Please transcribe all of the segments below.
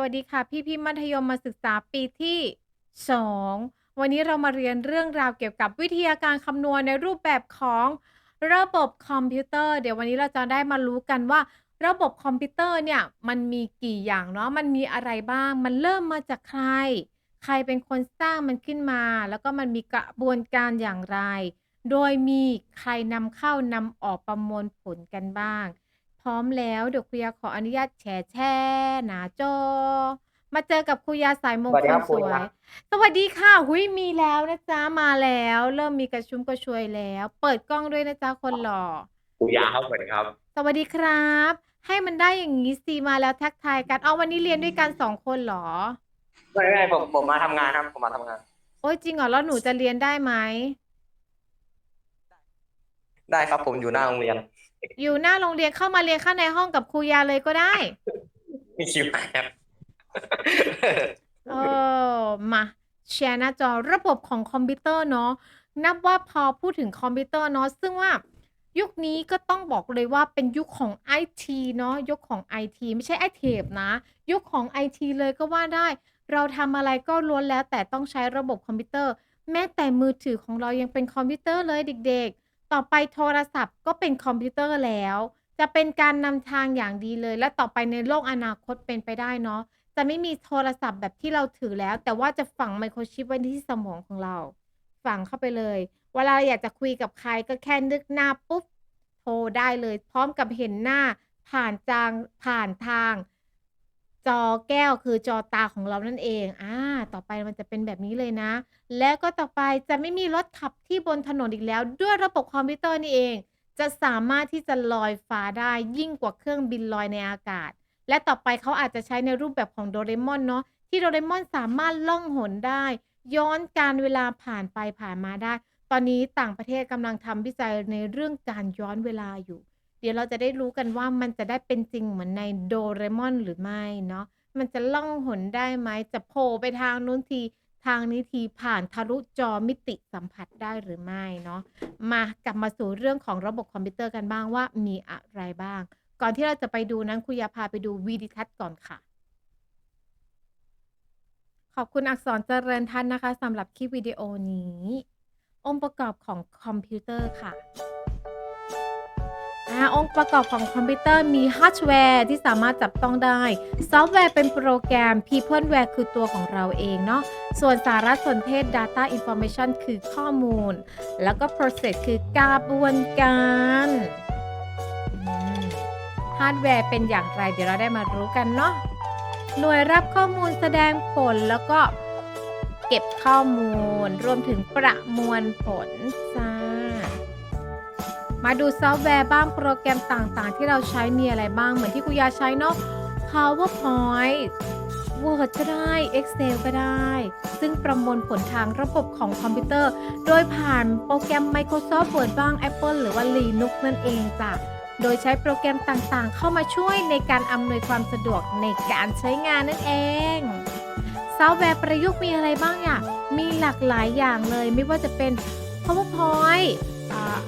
วัสดีค่ะ พี่พี่มัธยมมาศึกษาปีที่ 2 วันนี้เรามาเรียนเรื่องราวเกี่ยวกับวิทยาการคำนวณในรูปแบบของระบบคอมพิวเตอร์ เดี๋ยววันนี้เราจะได้มารู้กันว่า ระบบคอมพิวเตอร์เนี่ยมันมีกี่อย่างเนาะมันมีอะไรบ้าง มันเริ่มมาจากใคร ใครเป็นคนสร้างมันขึ้นมา แล้วก็มันมีกระบวนการอย่างไร โดยมีใครนำเข้านำออกประมวลผลกันบ้าง ร้อมแล้วเดี๋ยวครูยาขออนุญาตแชร์แช่หน้าจอ มาเจอกับครูยาสายมงสวัสคดีคลรับสครูวยครับสวัสดีค่ะหุยมีแล้วนะจ๊ะมาแล้ว เริ่มมีกระชุ่มกระชวยแล้ว เปิดกล้องด้วยนะจ๊ะคนหล่อปู่ยาครับสวัสดีครับ สวัสดีครับ ให้มันได้อย่างนี้สิมาแล้วทักทายกันเอาวันนี้เรียนด้วยกันสองคนเหรอ ไม่ไม่ผมผมมาทำงานครับผมมาทำงาน โอ้ยจริงเหรอแล้วหนูจะเรียนได้ไหมได้ครับผมอยู่หน้าโรงเรียน อยู่หน้าโรงเรียนเข้ามาเรียนข้างในห้องกับครูยาเลยก็ได้ มีคิวไหมครับ เออมาแชร์หน้าจอระบบของคอมพิวเตอร์เนาะนับว่าพอพูดถึงคอมพิวเตอร์เนาะซึ่งว่ายุคนี้ก็ต้องบอกเลยว่าเป็นยุคของไอทีเนาะยุคของไอทีไม่ใช่ไอเทปนะ ยุคของไอทีเลยก็ว่าได้ เราทำอะไรก็ล้วนแล้วแต่ต้องใช้ระบบคอมพิวเตอร์ แม้แต่มือถือของเรายังเป็นคอมพิวเตอร์เลยเด็กๆ ต่อไปโทรศัพท์ก็เป็นคอมพิวเตอร์แล้ว จะเป็นการนำทางอย่างดีเลย และต่อไปในโลกอนาคตเป็นไปได้เนาะจะไม่มีโทรศัพท์แบบที่เราถือแล้ว แต่ว่าจะฝังไมโครชิปไว้ที่สมองของเรา ฝังเข้าไปเลย เวลาอยากจะคุยกับใครก็แค่นึกหน้าปุ๊บโทรได้เลย พร้อมกับเห็นหน้าผ่านจางผ่านทาง จอแก้วคือจอตาของเรานั่นเอง อ่า ต่อไปมันจะเป็นแบบนี้เลยนะ แล้วก็ต่อไปจะไม่มีรถขับที่บนถนนอีกแล้ว ด้วยระบบคอมพิวเตอร์นี่เอง จะสามารถที่จะลอยฟ้าได้ยิ่งกว่าเครื่องบินลอยในอากาศ และต่อไปเขาอาจจะใช้ในรูปแบบของโดเรมอนเนาะ ที่โดเรมอนสามารถล่องหนได้ ย้อนการเวลาผ่านไปผ่านมาได้ ตอนนี้ต่างประเทศกำลังทำวิจัยในเรื่องการย้อนเวลาอยู่ ดี๋ยวเราจะได้รู้กันว่ามันจะได้เป็นจริงเหมือนในโดเรมอนหรือไม่เนาะ มันจะล่องหนได้ไหม จะโผล่ไปทางนู้นที ทางนี้ทีผ่านทะลุจอมิติสัมผัสได้หรือไม่เนาะ มากลับมาสู่เรื่องของระบบคอมพิวเตอร์กันบ้างว่ามีอะไรบ้าง ก่อนที่เราจะไปดูนั้นคุยาพาไปดูวีดิทัศน์ก่อนค่ะขอบคุณอักษรเจริญทัศน์นะคะสำหรับคลิปวิดีโอนี้ องค์ประกอบของคอมพิวเตอร์ค่ะ องค์ประกอบของคอมพิวเตอร์มีฮาร์ดแวร์ที่สามารถจับต้องได้ ซอฟต์แวร์เป็นโปรแกรม Peopleware คือตัวของเราเองเนาะ ส่วนสารสนเทศ Data Information คือข้อมูล แล้วก็ Process คือกระบวนการฮาร์ดแวร์เป็นอย่างไรเดี๋ยวเราได้มารู้กันเนาะ หน่วยรับข้อมูลแสดงผลแล้วก็เก็บข้อมูล รวมถึงประมวลผลจ้า มาดูซอฟต์แวร์บ้างโปรแกรมต่างๆ ที่เราใช้มีอะไรบ้างเหมือนที่คุยาใช้เนาะ PowerPoint Word ก็ได้ Excel ก็ได้ ซึ่งประมวลผลทางระบบของคอมพิวเตอร์ โดยผ่านโปรแกรม Microsoft Word บ้าง Apple หรือว่า Linux นั่นเองจ้ะโดยใช้โปรแกรมต่างๆ เข้ามาช่วยในการอำนวยความสะดวกในการใช้งานนั่นเองซอฟต์แวร์ประยุกต์มีอะไรบ้างอะมีหลากหลายอย่างเลยไม่ว่าจะเป็น PowerPoint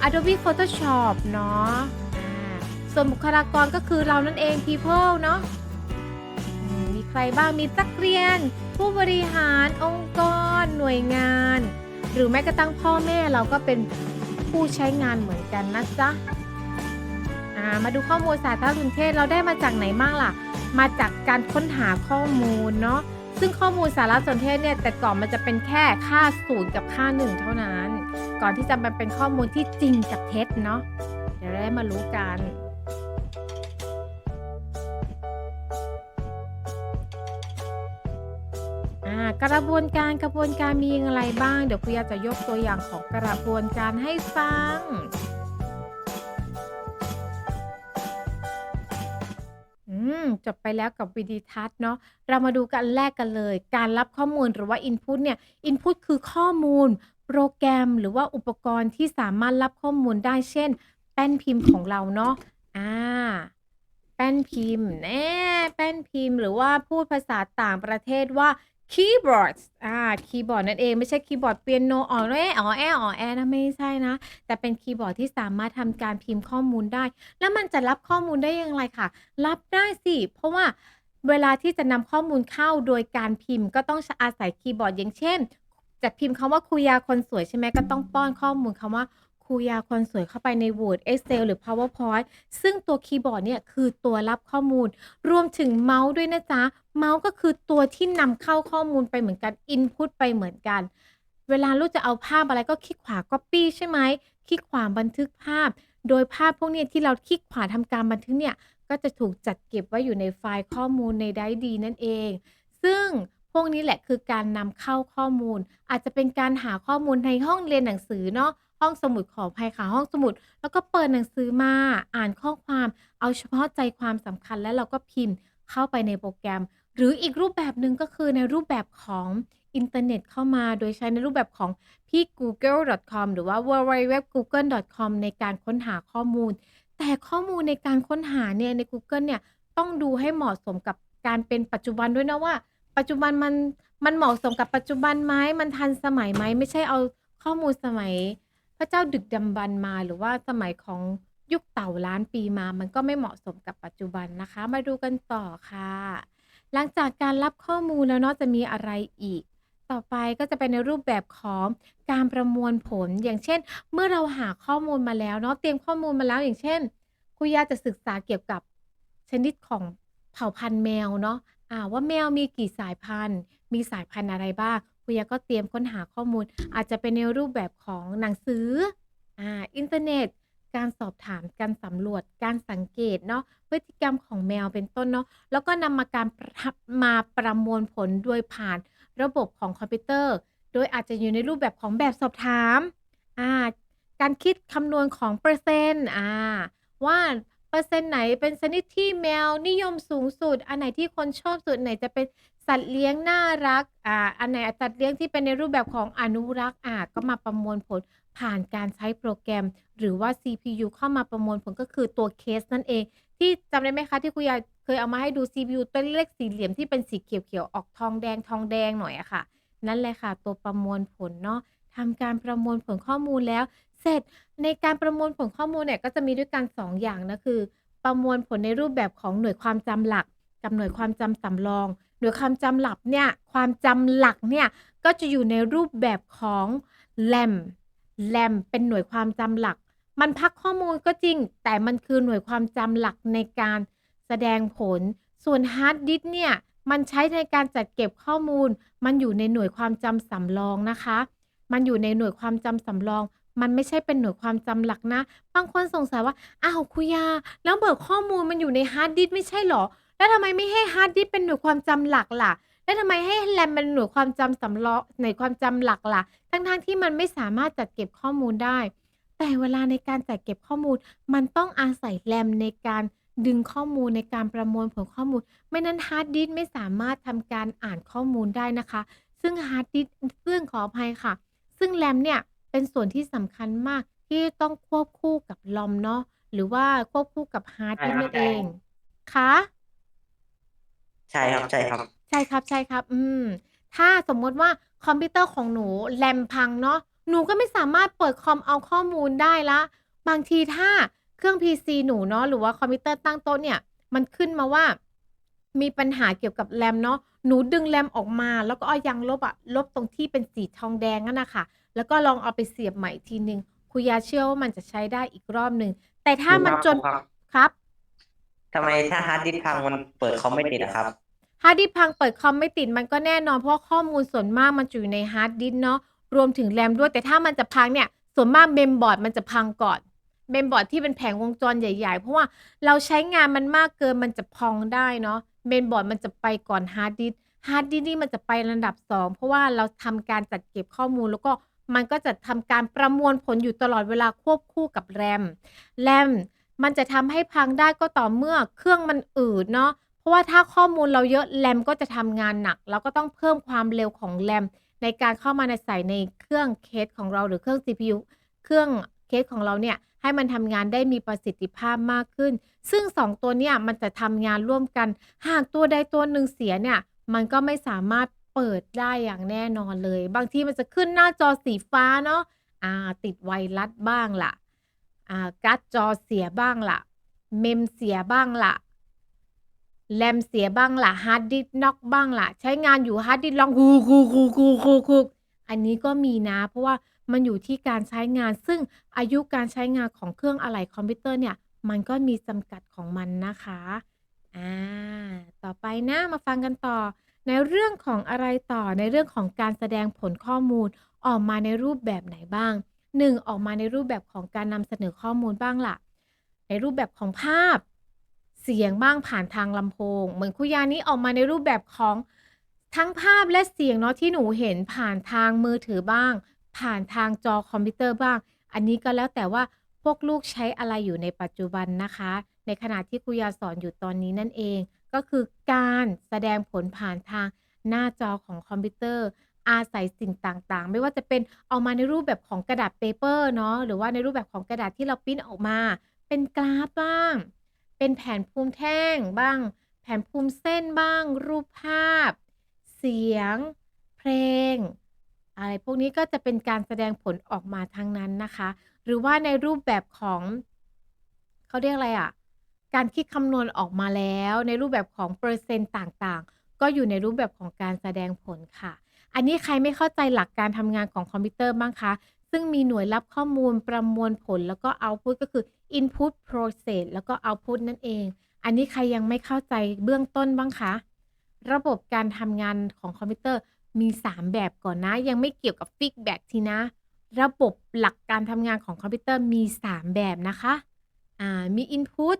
Adobe Photoshop เนาะส่วนบุคลากรก็คือเรานั่นเอง People เนาะมีใครบ้างมีนักเรียน ผู้บริหารองค์กร หน่วยงาน หรือแม้กระทั่งพ่อแม่เราก็เป็นผู้ใช้งานเหมือนกันนะจ๊ะมาดูข้อมูลสาธารณเทศเราได้มาจากไหนบ้างล่ะ มาจากการค้นหาข้อมูลเนาะ ซึ่งข้อมูลสารสนเทศเนี่ยแต่ก่อนมันจะเป็นแค่ค่าศูนย์กับค่าหนึ่งเท่านั้น ก่อนที่จะมาเป็นข้อมูลที่จริงกับเท็จเนาะเดี๋ยวได้มารู้กันอ่ากระบวนการกระบวนการมีอะไรบ้าง เดี๋ยวครูยาจะยกตัวอย่างของกระบวนการให้ฟัง ม จบไปแล้วกับวิดีทัศน์เนาะ เรามาดูกันแรกกันเลย การรับข้อมูลหรือว่า Input เนี่ย Input คือข้อมูล โปรแกรมหรือว่าอุปกรณ์ที่สามารถรับข้อมูลได้ เช่น แป้นพิมพ์ของเราเนาะ อ่า แป้นพิมพ์แน่แป้นพิมพ์ หรือว่าพูดภาษาต่างประเทศว่า คีย์บอร์ดอ่า คีย์บอร์ดนั่นเอง ไม่ใช่คีย์บอร์ดเปียโนอ๋อแออ๋อแออ๋อแอนะ ไม่ใช่นะ แต่เป็นคีย์บอร์ดที่สามารถทำการพิมพ์ข้อมูลได้ แล้วมันจะรับข้อมูลได้อย่างไรค่ะ รับได้สิ เพราะว่าเวลาที่จะนำข้อมูลเข้าโดยการพิมพ์ ก็ต้องอาศัยคีย์บอร์ดอย่างเช่น จะพิมพ์คำว่าครูยาคนสวยใช่ไหมก็ต้องป้อนข้อมูลคำว่า ครูยาคนสวยเข้าไปใน Word Excel หรือ PowerPoint ซึ่งตัวคีย์บอร์ดเนี่ยคือตัวรับข้อมูล รวมถึงเมาส์ด้วยนะจ๊ะ เมาส์ก็คือตัวที่นำเข้าข้อมูลไปเหมือนกัน Input ไปเหมือนกัน เวลาลูกจะเอาภาพอะไรก็คลิกขวา Copy ใช่ไหมคลิกขวาบันทึกภาพ โดยภาพพวกนี้ที่เราคลิกขวาทำการบันทึกเนี่ยก็จะถูกจัดเก็บไว้อยู่ในไฟล์ข้อมูลใน Drive D นั่นเอง ซึ่ง พวกนี้แหละคือการนำเข้าข้อมูล อาจจะเป็นการหาข้อมูลในห้องเรียนหนังสือเนาะห้องสมุดขออภัยค่ะห้องสมุด แล้วก็เปิดหนังสือมาอ่านข้อความ เอาเฉพาะใจความสำคัญแล้วเราก็พิมพ์เข้าไปในโปรแกรม หรืออีกรูปแบบหนึ่งก็คือในรูปแบบของอินเทอร์เน็ตเข้ามาโดยใช้ในรูปแบบของพี่ google.com หรือว่า www.google.com ในการค้นหาข้อมูล แต่ข้อมูลในการค้นหาเนี่ยใน Google เนี่ยต้องดูให้เหมาะสมกับการเป็นปัจจุบันด้วยนะว่า ปัจจุบันมันมันเหมาะสมกับปัจจุบันไหมมันทันสมัยไหม ไม่ใช่เอาข้อมูลสมัย พระเจ้าดึกดำบรรพ์มา หรือว่าสมัยของยุคเต่าล้านปีมา มันก็ไม่เหมาะสมกับปัจจุบันนะคะ มาดูกันต่อค่ะ หลังจากการรับข้อมูลแล้วเนาะจะมีอะไรอีก ต่อไปก็จะเป็นในรูปแบบของการประมวลผล อย่างเช่น เมื่อเราหาข้อมูลมาแล้วเนาะเตรียมข้อมูลมาแล้วอย่างเช่นครูย่าจะศึกษาเกี่ยวกับชนิดของเผ่าพันธุ์แมวเนาะ อ่าว่าแมวมีกี่สายพันธุ์ มีสายพันธุ์อะไรบ้างครูย่าก็เตรียมค้นหาข้อมูล อาจจะเป็นในรูปแบบของหนังสืออ่าอินเทอร์เน็ต การสอบถามการสำรวจการสังเกตเนาะพฤติกรรมของแมวเป็นต้นเนาะแล้วก็นำมาการประมาประมวลผลโดยผ่านระบบของคอมพิวเตอร์ โดยอาจจะอยู่ในรูปแบบของแบบสอบถามอ่าการคิดคำนวณของเปอร์เซ็นต์อ่าว่า เปอร์เซ็นต์ไหนเป็นชนิดที่แมวนิยมสูงสุด อันไหนที่คนชอบสุดไหนจะเป็นสัตว์เลี้ยงน่ารัก อ่า อันไหนสัตว์เลี้ยงที่เป็นในรูปแบบของอนุรักษ์อ่าก็มาประมวลผลผ่านการใช้โปรแกรม หรือว่า CPU เข้ามาประมวลผลก็คือตัวเคสนั่นเอง ที่จำได้ไหมคะที่ครูยาเคยเอามาให้ดู CPU ตัวเลขสี่เหลี่ยมที่เป็นสีเขียวๆออกทองแดงๆหน่อยอะค่ะ นั่นแหละค่ะ ตัวประมวลผลเนาะทำการประมวลผลข้อมูลแล้ว เสร็จในการประมวลผลข้อมูลเนี่ยก็จะมีด้วยกัน 2 อย่างนะคือ ประมวลผลในรูปแบบของหน่วยความจำหลัก กับหน่วยความจำสำรอง หน่วยความจำหลักเนี่ยความจำหลักเนี่ยก็จะอยู่ในรูปแบบของ RAM RAM เป็นหน่วยความจำหลัก มันพักข้อมูลก็จริง แต่มันคือหน่วยความจำหลักในการแสดงผล ส่วนฮาร์ดดิสเนี่ยมันใช้ในการจัดเก็บข้อมูล มันอยู่ในหน่วยความจำสำรองนะคะ มันอยู่ในหน่วยความจำสำรอง มันไม่ใช่เป็นหน่วยความจำหลักนะ บางคนสงสัยว่า อ้าวครูยา แล้วเบิกข้อมูลมันอยู่ในฮาร์ดดิสก์ไม่ใช่เหรอ แล้วทำไมไม่ให้ฮาร์ดดิสก์เป็นหน่วยความจำหลักล่ะ แล้วทำไมให้ RAM เป็นหน่วยความจำสำรองหน่วยความจำหลักล่ะ ทั้งๆที่มันไม่สามารถจัดเก็บข้อมูลได้ แต่เวลาในการจัดเก็บข้อมูล มันต้องอาศัย RAM ในการดึงข้อมูลในการประมวลผลข้อมูล ไม่นั้นฮาร์ดดิสไม่สามารถทำการอ่านข้อมูลได้นะคะ ซึ่งฮาร์ดดิสซึ่งขออภัยค่ะ ซึ่ง RAM เนี่ย เป็นส่วนที่สำคัญมากที่ต้องควบคู่กับ ROM เนาะ หรือว่าควบคู่กับฮาร์ดใช่ดิสก์ครับนั่นใช่เอง คะ ใช่ครับ ใช่ครับ ใช่ครับๆอืม ถ้าสมมุติว่าคอมพิวเตอร์ของหนู RAM พังเนาะ หนูก็ไม่สามารถเปิดคอมเอาข้อมูลได้แล้วบางทีถ้าเครื่อง PC หนูเนาะ หรือว่าคอมพิวเตอร์ตั้งโต๊ะเนี่ย มันขึ้นมาว่า มีปัญหาเกี่ยวกับ RAM เนาะ หนูดึง RAM ออกมา แล้วก็เอายางลบอะลบตรงที่เป็นสีทองแดงนั่นน่ะค่ะ แล้วก็ลองเอาไปเสียบใหม่อีกทีหนึ่งครูยาเชื่อว่ามันจะใช้ได้อีกรอบหนึ่งแต่ถ้าครูมันครับจคนรูครับครับทำไมถ้าฮาร์ดดิสก์พังมันเปิดคอมไม่ติดอะครับ ฮาร์ดดิสก์พังเปิดคอมไม่ติดมันก็แน่นอนเพราะว่าข้อมูลส่วนมากมันจะอยู่ในฮาร์ดดิสก์เนาะรวมถึง RAM ด้วยแต่ถ้ามันจะพังเนี่ย ส่วนมาก Mainboard มันจะพังก่อน Mainboard ที่เป็นแผงวงจรใหญ่ ๆ เพราะว่าเราใช้งานมันมากเกินมันจะพองได้เนาะ Mainboard มันจะไปก่อนฮาร์ดดิสก์ฮาร์ดดิสก์นี่มันจะไประดับ 2 เพราะว่าเราทำการจัดเก็บข้อมูลแล้วก็ มันก็จะทำการประมวลผลอยู่ตลอดเวลาควบคู่กับ RAM RAM มันจะทำให้พังได้ก็ต่อเมื่อเครื่องมันอืดเนาะเพราะว่าถ้าข้อมูลเราเยอะ RAM ก็จะทำงานหนักเราก็ต้องเพิ่มความเร็วของ RAM ในการเข้ามาในใส่ในเครื่องเคสของเราหรือเครื่อง CPU เครื่องเคสของเราเนี่ยให้มันทำงานได้มีประสิทธิภาพมากขึ้น ซึ่ง 2 ตัวเนี่ยมันจะทำงานร่วมกัน หากตัวใดตัวหนึ่งเสียเนี่ย มันก็ไม่สามารถ เปิดได้อย่างแน่นอนเลย บางทีมันจะขึ้นหน้าจอสีฟ้าเนาะอ่าติดไวรัสบ้างล่ะอ่าการ์ดจอเสียบ้างล่ะ เมมเสียบ้างล่ะแรมเสียบ้างล่ะฮาร์ดดิสก์น็อกบ้างล่ะ ใช้งานอยู่ฮาร์ดดิสก์ร้อง"คูกๆๆๆๆ"อันนี้ก็มีนะ เพราะว่ามันอยู่ที่การใช้งาน ซึ่งอายุการใช้งานของเครื่องอะไหล่คอมพิวเตอร์เนี่ย มันก็มีจำกัดของมันนะคะอาต่อไปนะ มาฟังกันต่อ ในเรื่องของอะไรต่อในเรื่องของการแสดงผลข้อมูลออกมาในรูปแบบไหนบ้าง 1 ออกมาในรูปแบบของการนำเสนอข้อมูลบ้างล่ะ ในรูปแบบของภาพ เสียงบ้างผ่านทางลำโพง เหมือนคุยานี้ออกมาในรูปแบบของทั้งภาพและเสียงเนาะที่หนูเห็นผ่านทางมือถือบ้าง ผ่านทางจอคอมพิวเตอร์บ้าง อันนี้ก็แล้วแต่ว่าพวกลูกใช้อะไรอยู่ในปัจจุบันนะคะ ในขณะที่ครูยาสอนอยู่ตอนนี้นั่นเอง ก็คือการแสดงผลผ่านทางหน้าจอของคอมพิวเตอร์ อาศัยสิ่งต่างๆ ไม่ว่าจะเป็นออกมาในรูปแบบของกระดาษเปเปอร์เนาะหรือว่าในรูปแบบของกระดาษที่เราพรินต์ออกมา เป็นกราฟบ้าง เป็นแผนภูมิแท่งบ้าง แผนภูมิเส้นบ้าง รูปภาพ เสียง เพลง อะไรพวกนี้ก็จะเป็นการแสดงผลออกมาทั้งนั้นนะคะ หรือว่าในรูปแบบของเขาเรียกอะไรอะ การคิดคำนวณออกมาแล้วในรูปแบบของเปอร์เซ็นต์ต่างๆ ก็อยู่ในรูปแบบของการแสดงผลค่ะ อันนี้ใครไม่เข้าใจหลักการทำงานของคอมพิวเตอร์บ้างคะ ซึ่งมีหน่วยรับข้อมูลประมวลผลแล้วก็ output ก็คือ input process แล้วก็ output นั่นเอง อันนี้ใครยังไม่เข้าใจเบื้องต้นบ้างคะ ระบบการทำงานของคอมพิวเตอร์มี 3 แบบก่อนนะ ยังไม่เกี่ยวกับฟีดแบ็กทีนะ ระบบหลักการทำงานของคอมพิวเตอร์มี 3 แบบนะคะ อ่า มี input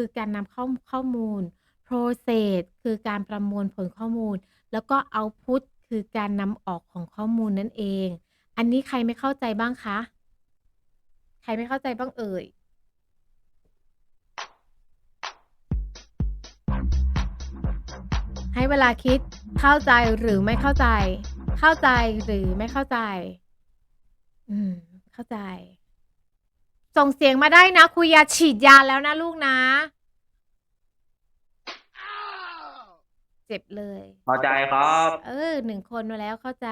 คือการนำเข้าข้อมูล process คือการประมวลผลข้อมูล แล้วก็ output คือการนำออกของข้อมูลนั่นเอง อันนี้ใครไม่เข้าใจบ้างคะ ใครไม่เข้าใจบ้างเอ่ย?ให้เวลาคิดเข้าใจหรือไม่เข้าใจ เข้าใจหรือไม่เข้าใจ?อืม เข้าใจ ส่งเสียงมาได้นะครูยาฉีดยาแล้วนะลูกนะ เจ็บเลยเข้าใจครับ เออ1คนมาแล้วเข้าใจ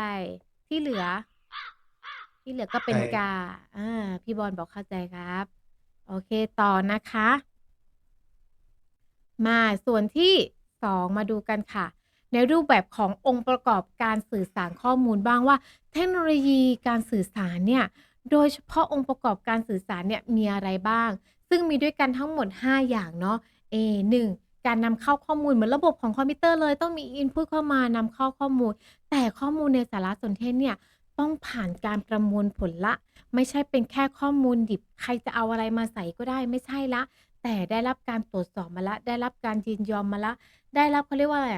ที่เหลือ ที่เหลือก็เป็นใช่กาอาพี่บอลบอกเข้าใจครับ โอเคต่อนะคะ มาส่วนที่2มาดูกันค่ะ ในรูปแบบขององค์ประกอบการสื่อสารข้อมูลบ้างว่า เทคโนโลยีการสื่อสารเนี่ย โดยเฉพาะองค์ประกอบการสื่อสารเนี่ยมีอะไรบ้าง ซึ่งมีด้วยกันทั้งหมด 5 อย่างเนาะเอ1การนำเข้าข้อมูลเหมือนระบบของคอมพิวเตอร์เลยต้องมี input เข้ามานำเข้าข้อมูล แต่ข้อมูลในสารสนเทศเนี่ยต้องผ่านการประมวลผลล้วไม่ใช่เป็นแค่ข้อมูลดิบ ใครจะเอาอะไรมาใส่ก็ได้ไม่ใช่ล้วแต่ได้รับการตรวจสอบมาล้วได้รับการยินยอมมาล้วได้รับเขาเรียกว่าอะไร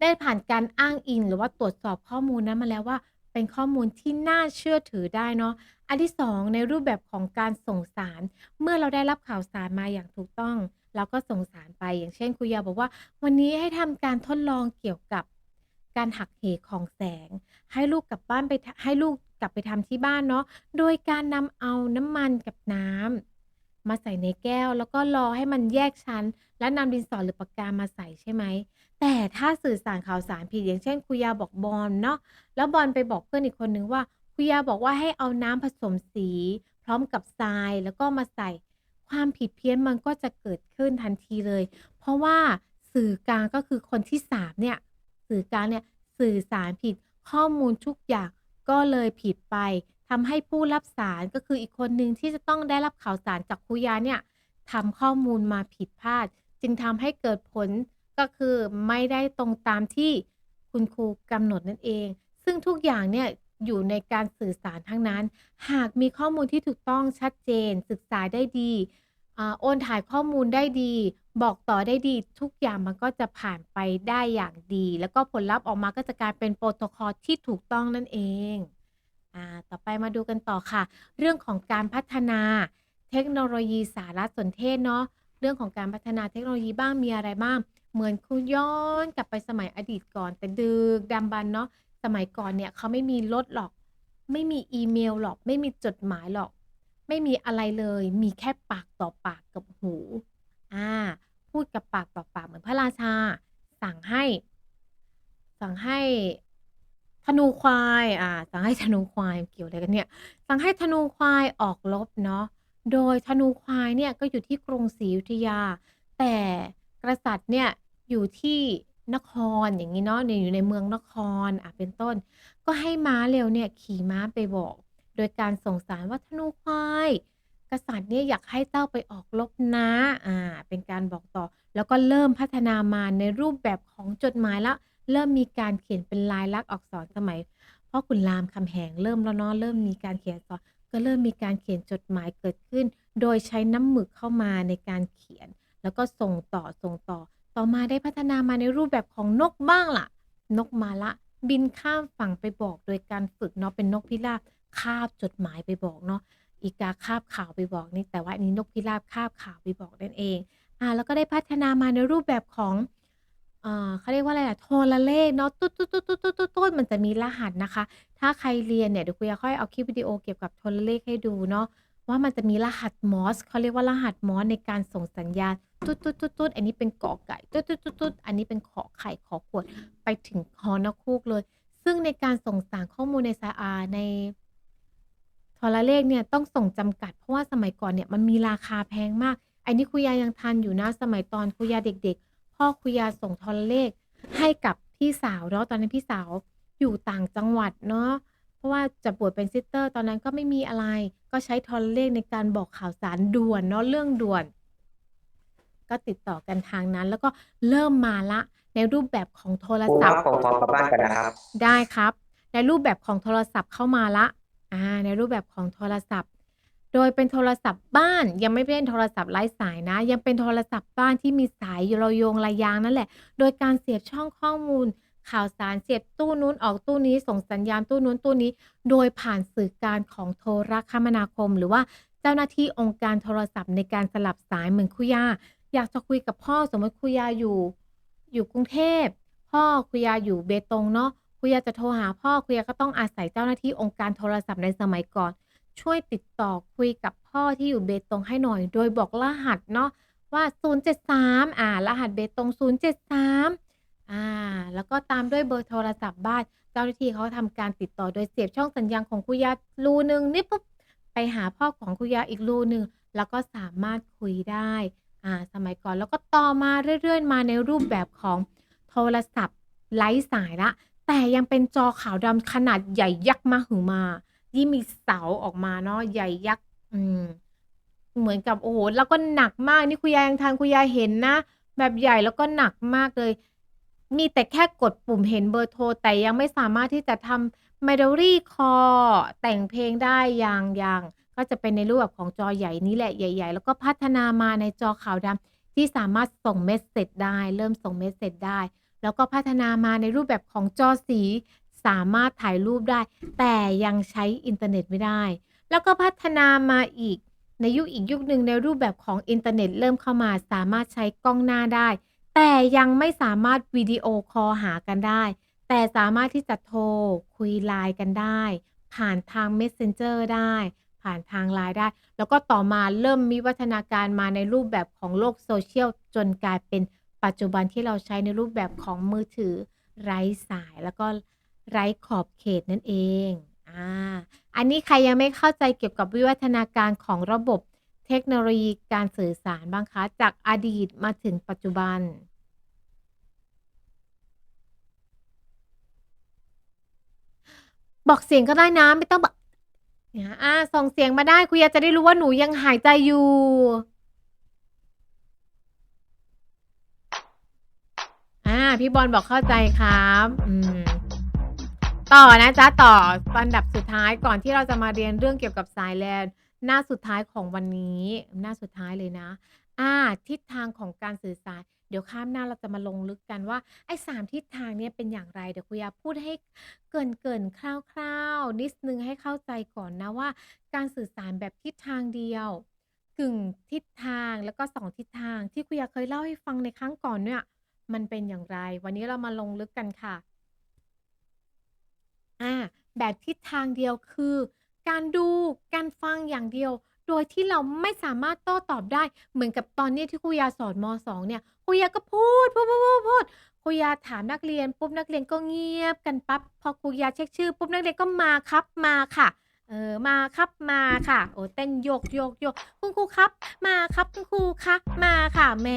ได้ผ่านการอ้างอิงหรือว่าตรวจสอบข้อมูลนั้นมาแล้วว่า เป็นข้อมูลที่น่าเชื่อถือได้เนาะอันที่ 2 ในรูปแบบของการส่งสาร เมื่อเราได้รับข่าวสารมาอย่างถูกต้อง เราก็ส่งสารไป อย่างเช่นครูยาบอกว่า วันนี้ให้ทำการทดลองเกี่ยวกับการหักเหของแสง ให้ลูกกลับบ้านไปทให้ลูกกลับไปทำที่บ้านเนาะ โดยการนำเอาน้ำมันกับน้ำมาใส่ในแก้ว แล้วก็รอให้มันแยกชั้น แล้วนำดินสอหรือปากกามาใส่ใช่ไหม แต่ถ้าสื่อสารข่าวสารผิดอย่างเช่นครูยาบอกบอลเนาะ แล้วบอลไปบอกเพื่อนอีกคนหนึ่งว่า ครูยาบอกว่าให้เอาน้ำผสมสี พร้อมกับทรายแล้วก็มาใส่ ความผิดเพี้ยนมันก็จะเกิดขึ้นทันทีเลย เพราะว่าสื่อกลางก็คือคนที่3เนี่ยสื่อกลางเนี่ยสื่อสารผิดข้อมูลทุกอย่างก็เลยผิดไปทำให้ผู้รับสารก็คืออีกคนหนึ่งที่จะต้องได้รับข่าวสารจากครูยาเนี่ยทำข้อมูลมาผิดพลาด จึงทำให้เกิดผลก็คือไม่ได้ตรงตามที่คุณครูกำหนดนั่นเอง ซึ่งทุกอย่างเนี่ย อยู่ในการสื่อสารทั้งนั้น หากมีข้อมูลที่ถูกต้องชัดเจน ศึกษาได้ดีอ่าโอนถ่ายข้อมูลได้ดี บอกต่อได้ดี ทุกอย่างมันก็จะผ่านไปได้อย่างดี แล้วก็ผลลัพธ์ออกมาก็จะกลายเป็นโพรโตคอลที่ถูกต้องนั่นเองอ่าต่อไปมาดูกันต่อค่ะ เรื่องของการพัฒนาเทคโนโลยีสารสนเทศเนาะเรื่องของการพัฒนาเทคโนโลยีบ้างมีอะไรบ้าง เหมือนครูย้อนกลับไปสมัยอดีตก่อนแต่ดึกดำบรรพ์เนาะ สมัยก่อนเนี่ยเขาไม่มีรถหรอก ไม่มีอีเมลหรอก ไม่มีจดหมายหรอก ไม่มีอะไรเลย มีแค่ปากต่อปากกับหู อ่า พูดกับปากต่อปากเหมือนพระราชา สั่งให้ สั่งให้ธนูควาย อ่า สั่งให้ธนูควายเกี่ยวอะไรกันเนี่ย สั่งให้ธนูควายออกรบเนาะ โดยธนูควายเนี่ยก็อยู่ที่กรุงศรีอยุธยา แต่กษัตริย์เนี่ยอยู่ที่ นครอย่างงี้เนาะเนี่ยอยู่ในเมืองนครอ่าเป็นต้น ก็ให้ม้าเร็วเนี่ยขี่ม้าไปบอก โดยการส่งสารว่า"ธนูควายกษัตริย์เนี่ยอยากให้เจ้าไปออกรบนะ"อ่าเป็นการบอกต่อ แล้วก็เริ่มพัฒนามาในรูปแบบของจดหมายแล้วเริ่มมีการเขียนเป็นลายลักษณ์อักษรสมัยพ่อขุนรามคำแหงเริ่มแล้วเนาะเริ่มมีการเขียนอักษรก็เริ่มมีการเขียนจดหมายเกิดขึ้น โดยใช้น้ำหมึกเข้ามาในการเขียน แล้วก็ส่งต่อส่งต่อ ต่อมาได้พัฒนามาในรูปแบบของนกบ้างล่ะ นกมาละ บินข้ามฝั่งไปบอกโดยการฝึกเนาะเป็นนกพิราบคาบจดหมายไปบอกเนาะอีกาคาบข่าวไปบอกนี่แต่ว่านี้นกพิราบคาบข่าวไปบอกนั่นเองอ่าแล้วก็ได้พัฒนามาในรูปแบบของอ่าเขาเรียกว่าอะไรอะโทรเลขเนาะตุ๊ดๆๆๆๆๆมันจะมีรหัสนะคะ ถ้าใครเรียนเนี่ยเดี๋ยวครูจะค่อยเอาคลิปวิดีโอเกี่ยวกับโทรเลขให้ดูเนาะว่ามันจะมีรหัส Morse เขาเรียกว่ารหัส Morse ในการส่งสัญญาณ ตุ๊ดๆๆๆอันนี้เป็นกอไก่ตุ๊ดๆๆๆอันนี้เป็นขอไข่ขอขวดไปถึงฮอนกฮูกเลย ซึ่งในการส่งสารข้อมูลในสาอาในโทรเลขเนี่ยต้องส่งจำกัด เพราะว่าสมัยก่อนเนี่ยมันมีราคาแพงมากอันนี้ครูยายังทันอยู่นะสมัยตอนครูยาเด็ก ๆ พ่อครูยาส่งโทรเลขให้กับพี่สาวเนาะตอนนั้นพี่สาวอยู่ต่างจังหวัดเนาะเพราะว่าจะบวชเป็นซิสเตอร์ ตอนนั้นก็ไม่มีอะไร ก็ใช้โทรเลขในการบอกข่าวสารด่วนเนาะเรื่องด่วน ก็ติดต่อกันทางนั้น แล้วก็เริ่มมาแล้วในรูปแบบของโทรครูศัคพรับท์ ผมขอกลับบ้านก่อนนะครับ ได้ครับ ในรูปแบบของโทรศัพท์เข้ามาแล้วอาในรูปแบบของโทรศัพท์ โดยเป็นโทรศัพท์บ้านยังไม่เป็นโทรศัพท์ไร้สายนะ ยังเป็นโทรศัพท์บ้านที่มีสายระโยงระยางนั่นแหละ โดยการเสียบช่องข้อมูล ข่าวสารเสียบตู้นู้นออกตู้นี้ส่งสัญญาณตู้นู้นตู้นี้ โดยผ่านสื่อกลางของโทรคมนาคม หรือว่าเจ้าหน้าที่องค์การโทรศัพท์ในการสลับสายเหมือนครูยา อยากจะคุยกับพ่อสมมติครูยาอยู่ อยู่กรุงเทพ พ่อครูยาอยู่เบตงเนาะครูยาจะโทรหาพ่อครูยาก็ต้องอาศัยเจ้าหน้าที่องค์การโทรศัพท์ในสมัยก่อน ช่วยติดต่อคุยกับพ่อที่อยู่เบตงให้หน่อย โดยบอกรหัสเนาะว่า 073 อ่า รหัสเบตง 073 อ่า แล้วก็ตามด้วยเบอร์โทรศัพท์บ้าน เจ้าหน้าที่เขาทำการติดต่อโดยเสียบช่องสัญญาณของครูยารูหนึ่งนี่ปุ๊บไปหาพ่อของครูยาอีกรูหนึ่งแล้วก็สามารถคุยได้ อ่า สมัยก่อนแล้วก็ต่อมาเรื่อย ๆ มาในรูปแบบของโทรศัพท์ไร้สายล้วแต่ยังเป็นจอขาวดำขนาดใหญ่ยักษ์มหึมา ที่มีเสาออกมาเนาะใหญ่ยักษ์อืม เหมือนกับโอ้โฮแล้วก็หนักมากนี่ครูยายังทันครูยายเห็นนะ แบบใหญ่แล้วก็หนักมากเลย มีแต่แค่กดปุ่มเห็นเบอร์โทร แต่ยังไม่สามารถที่จะทำ Melody Call แต่งเพลงได้ยังยัง ก็จะเป็นในรูปแบบของจอใหญ่นี่แหละใหญ่ ๆ แล้วก็พัฒนามาในจอขาวดำที่สามารถส่งเมสเสจได้ เริ่มส่งเมสเสจได้ แล้วก็พัฒนามาในรูปแบบของจอสี สามารถถ่ายรูปได้ แต่ยังใช้อินเทอร์เน็ตไม่ได้ แล้วก็พัฒนามาอีกในยุคอีกยุคหนึ่งในรูปแบบของอินเทอร์เน็ตเริ่มเข้ามาสามารถใช้กล้องหน้าได้ แต่ยังไม่สามารถวิดีโอคอลหากันได้ แต่สามารถที่จะโทรคุย LINE กันได้ ผ่านทาง Messenger ได้ ผ่านทาง LINE ได้ แล้วก็ต่อมาเริ่มวิวัฒนาการมาในรูปแบบของโลก Social จนกลายเป็นปัจจุบันที่เราใช้ในรูปแบบของมือถือไร้สายแล้วก็ไร้ขอบเขตนั่นเองอ่าอันนี้ใครยังไม่เข้าใจเกี่ยวกับวิวัฒนาการของระบบเทคโนโลยีการสื่อสารบ้างคะ?จากอดีตมาถึงปัจจุบันบอกเสียงก็ได้นะ ไม่ต้องแบบ เงี้ยอาส่งเสียงมาได้ครูยาจะได้รู้ว่าหนูยังหายใจอยู่ อ่า พี่บอลบอกเข้าใจครับ อืม ต่อนะจ๊ะต่อลำดับสุดท้ายก่อนที่เราจะมาเรียนเรื่องเกี่ยวกับสาย LAN หน้าสุดท้ายของวันนี้ หน้าสุดท้ายเลยนะ อ่า ทิศทางของการสื่อสาร ดี๋ยวข้ามหน้าเราจะมาลงลึกกันว่าไอ้3ทิศทางเนี่ยเป็นอย่างไร เดี๋ยวครูยาพูดให้เกริ่นคร่าวๆ นิดนึงให้เข้าใจก่อนนะว่า การสื่อสารแบบทิศทางเดียว กึ่งทิศทางแล้วก็2ทิศทางที่ครูยาเคยเล่าให้ฟังในครั้งก่อนเนี่ย มันเป็นอย่างไร วันนี้เรามาลงลึกกันค่ะอ่าแบบทิศทางเดียวคือ การดูการฟังอย่างเดียวโดยที่เราไม่สามารถโต้ตอบได้เหมือนกับตอนนี้ที่ครูยาสอนม.2 เนี่ย ครูยาก็พูดพูดๆๆๆครูยาถามนักเรียนปุ๊บนักเรียนก็เงียบกันปั๊บพอครูยาเช็กชื่อปุ๊บนักเรียนก็มาครับมาค่ะเออมาครับมาค่ะ โอ้เต้นโยกๆๆคุณครูครับ มาครับคุณครูคะมาค่ะแหม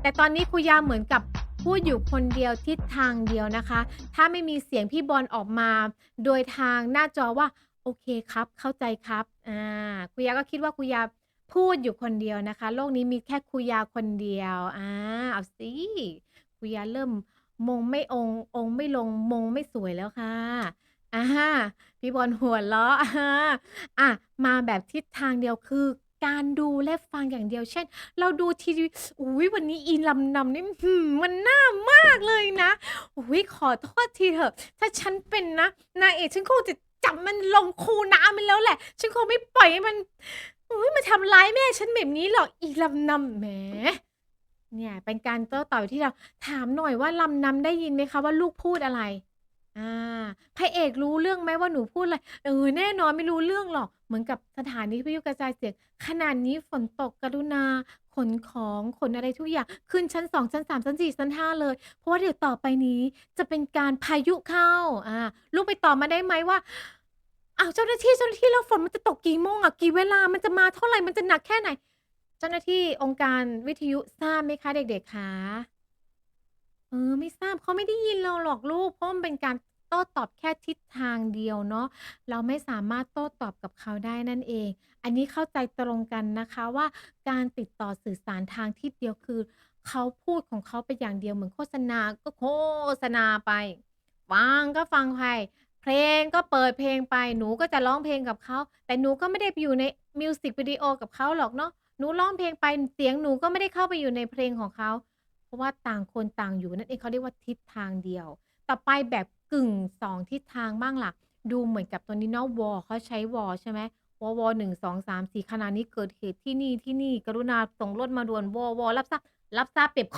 แต่ตอนนี้ครูยาเหมือนกับพูดอยู่คนเดียวทิศทางเดียวนะคะ ถ้าไม่มีเสียงพี่บอลออกมา โดยทางหน้าจอว่าโอเคครับ เข้าใจครับอ่าครูยาก็คิดว่าครูยา พูดอยู่คนเดียวนะคะ โลกนี้มีแค่ครูยาคนเดียว อ่า เอาสิครูยาเริ่มมงไม่ององไม่ลงมงไม่สวยแล้วค่ะ อ่า พี่บอลหัวเราะอ่าอะ มาแบบทิศทางเดียวคือ การดูและฟังอย่างเดียว เช่น เราดูทีวีอุ้ยวันนี้อีลำนำนี่หือมันน่ามากเลยนะอุ้ยขอโทษทีเถอะ ถ้าฉันเป็นนะนางเอกฉันคงจะจับมันลงคูน้ำมันแล้วแหละ ฉันคงไม่ปล่อยให้มัน อุ้ยมาทำร้ายแม่ฉันแบบนี้หรอกอีลำนำแหม เนี่ย เป็นการโต้ตอบที่เราถามหน่อยว่าลำนำได้ยินไหมคะว่าลูกพูดอะไร อ่าพระเอกรู้เรื่องไหมว่าหนูพูดอะไรเออแน่นอนไม่รู้เรื่องหรอก เหมือนกับสถานีวิทยุกระจายเสียงขนาดนี้ฝนตกกรุณาขนของขนอะไรทุกอย่างขึ้นชั้นสองชั้นสามชั้นสี่ชั้นห้าเลย เพราะว่าเดี๋ยวต่อไปนี้จะเป็นการพายุเข้าอ่าลูกไปตอบมาได้ไหมว่า อ้าวเจ้าหน้าที่เจ้าหน้าที่แล้วฝนมันจะตกกี่โมงอะกี่เวลามันจะมาเท่าไหร่มันจะหนักแค่ไหน เจ้าหน้าที่องค์การวิทยุทราบไหมคะเด็กๆคะเออไม่ทราบเขาไม่ได้ยินเราหรอกลูกเพราะมันเป็นการโต้ตอบแค่ทิศทางเดียวเนาะเราไม่สามารถโต้ตอบกับเขาได้นั่นเอง อันนี้เข้าใจตรงกันนะคะว่าการติดต่อสื่อสารทางทิศเดียวคือเขาพูดของเขาไปอย่างเดียวเหมือนโฆษณาก็โฆษณาไป ฟังก็ฟังไป เพลงก็เปิดเพลงไป หนูก็จะร้องเพลงกับเขา แต่หนูก็ไม่ได้ไปอยู่ในมิวสิกวิดีโอกับเขาหรอกเนาะ หนูร้องเพลงไปเสียงหนูก็ไม่ได้เข้าไปอยู่ในเพลงของเขา เพราะว่าต่างคนต่างอยู่นั่นเองเขาเรียกว่าทิศทางเดียว ต่อไปแบบกึ่งสองทิศทางบ้างล่ะ ดูเหมือนกับตัวนี้เนาะวอเขาใช้วอใช่ไหมวอวอหนึ่งสองสามสี่ขณะนี้เกิดเหตุที่นี่ที่นี่ กรุณาส่งรถมาด่วนวอวอรับทราบรับทราบเปรียบ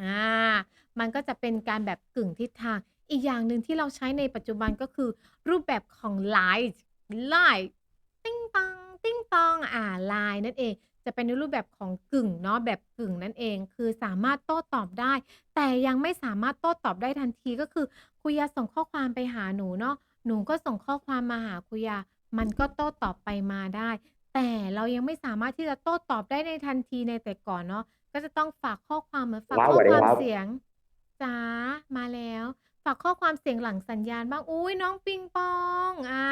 อ่ามันก็จะเป็นการแบบกึ่งทิศทาง อีกอย่างหนึ่งที่เราใช้ในปัจจุบันก็คือรูปแบบของไลน์ไลน์ติ้งตอง ติ้งตอง อ่าไลน์นั่นเอง จะเป็นในรูปแบบของกึ่งเนาะแบบกึ่งนั่นเอง คือสามารถโต้ตอบได้ แต่ยังไม่สามารถโต้ตอบได้ทันทีก็คือครูยาส่งข้อความไปหาหนูเนาะหนูก็ส่งข้อความมาหาครูยา มันก็โต้ตอบไปมาได้ แต่เรายังไม่สามารถที่จะโต้ตอบได้ในทันทีในแต่ก่อนเนาะก็จะต้องฝากข้อความเหมือนฝากว้าวข้อสวัสดีความครับ เสียงจ้ามาแล้ว ฝากข้อความเสียงหลังสัญญาณบ้าง อุ้ยน้องปิงปอง อ่า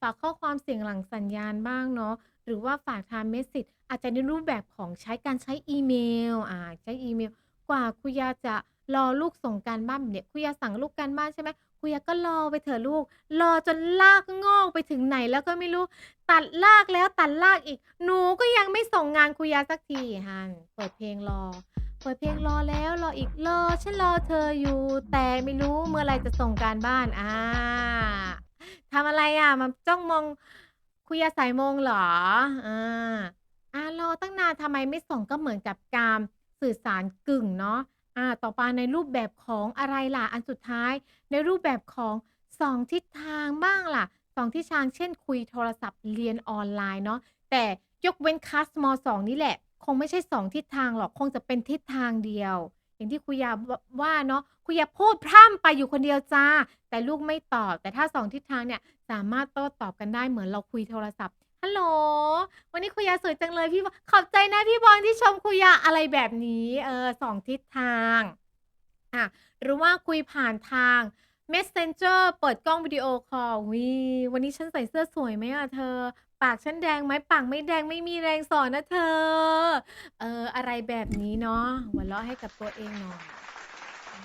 ฝากข้อความเสียงหลังสัญญาณบ้างเนาะ หรือว่าฝากทางเมสเซจอาจจะในรูปแบบของใช้การใช้อีเมล อ่า ใช้อีเมล กว่าครูยาจะรอลูกส่งการบ้านเนี่ยครูยาสั่งลูกการบ้านใช่ไหมครูยาก็รอไปเถอะลูก รอจนลากงอกไปถึงไหนแล้วก็ไม่รู้ ตัดลากแล้วตัดลากอีก หนูก็ยังไม่ส่งงานครูยาสักทีฮันเปิดเพลงรอ เปิดเพลงรอแล้วรออีกรอฉันรอเธออยู่ แต่ไม่รู้เมื่อไรจะส่งการบ้านอ่าทำอะไรอะมาจ้องมองคุยสายมงเหรออ่าอ่ารอตั้งนานทำไมไม่ส่งก็เหมือนกับการสื่อสารกึ่งเนาะอ่าต่อไปในรูปแบบของอะไรล่ะอันสุดท้าย ในรูปแบบของสองทิศทางบ้างล่ะสองทิศทางเช่นคุยโทรศัพท์เรียนออนไลน์เนาะแต่ยกเว้นคลาสมสองนี่แหละ คงไม่ใช่สองทิศทางหรอกคงจะเป็นทิศทางเดียว อย่างที่ครูยาว่าว่าเนาะครูยาพูดพร่ำไปอยู่คนเดียวจ้า แต่ลูกไม่ตอบ แต่ถ้าสองทิศทางเนี่ยสามารถโต้ตอบกันได้เหมือนเราคุยโทรศัพท์ฮัลโหล วันนี้ครูยาสวยจังเลยพี่บอลขอบใจนะพี่บอลที่ชมครูยาอะไรแบบนี้เออสองทิศทางอะหรือว่าคุยผ่านทาง Messenger เปิดกล้องวิดีโอคอลวีวันนี้ฉันใส่เสื้อสวยไหมอะเธอ ปากฉันแดงไหมปากไม่แดงไม่มีแรงสอนนะเธอ เออ อะไรแบบนี้เนาะหัวเราะให้กับตัวเองหน่อยอา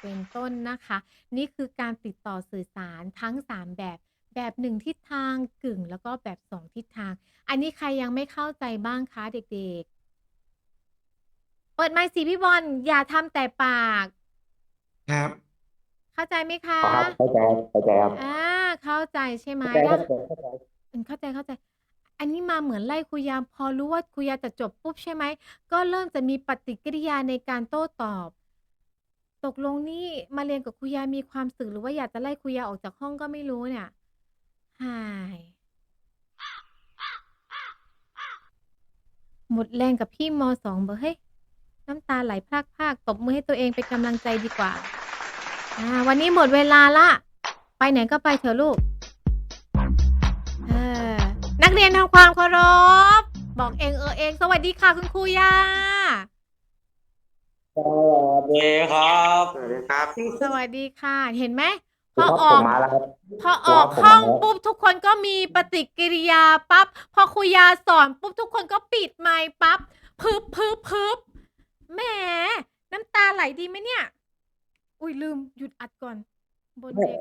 เป็นต้นนะคะ นี่คือการติดต่อสื่อสารทั้ง 3 แบบ แบบหนึ่งทิศทางกึ่งแล้วก็แบบสองทิศทาง อันนี้ใครยังไม่เข้าใจบ้างคะเด็กๆ เปิดไมค์สิพี่บอลอย่าทำแต่ปาก ครับ เข้าใจไหมคะ ครับเข้าใจเข้าใจครับอ่า เข้าใจใช่ไหมเข้าใจถ้าเข้าใจเข้าใจ อืมเข้าใจเข้าใจ อันนี้มาเหมือนไล่คุยามพอรู้ว่าคุยาจะจบปุ๊บใช่ไหม ก็เริ่มจะมีปฏิกิริยาในการโต้ตอบ ตกลงนี่มาเรียนกับคุยามีความสึกหรือว่าอยากจะไล่คุยาออกจากห้องก็ไม่รู้เนี่ยหายหมดแรงกับพี่มสองเบอร์เฮ้ยน้ำตาไหลพรากๆตบมือให้ตัวเองเป็นกำลังใจดีกว่า อ่าวันนี้หมดเวลาละ ไปไหนก็ไปเถอะลูกเออนักเรียนทำความเคารพ บอกเองเออเอง สวัสดีค่ะคุณครูยา สวัสดีครับสวัสดีครับสวัสดีค่ะ เห็นไหมพคอรับอผอกมมาแล้วครับ พอออกผมห้องมาแล้วปุ๊บทุกคนก็มีปฏิกิริยาปั๊บพอครูยาสอนปุ๊บทุกคนก็ปิดไมค์ปั๊บพึบพึบพึบแหมน้ำตาไหลดีไหมเนี่ย อุ้ยลืม หยุดอัดก่อน บนเด็ก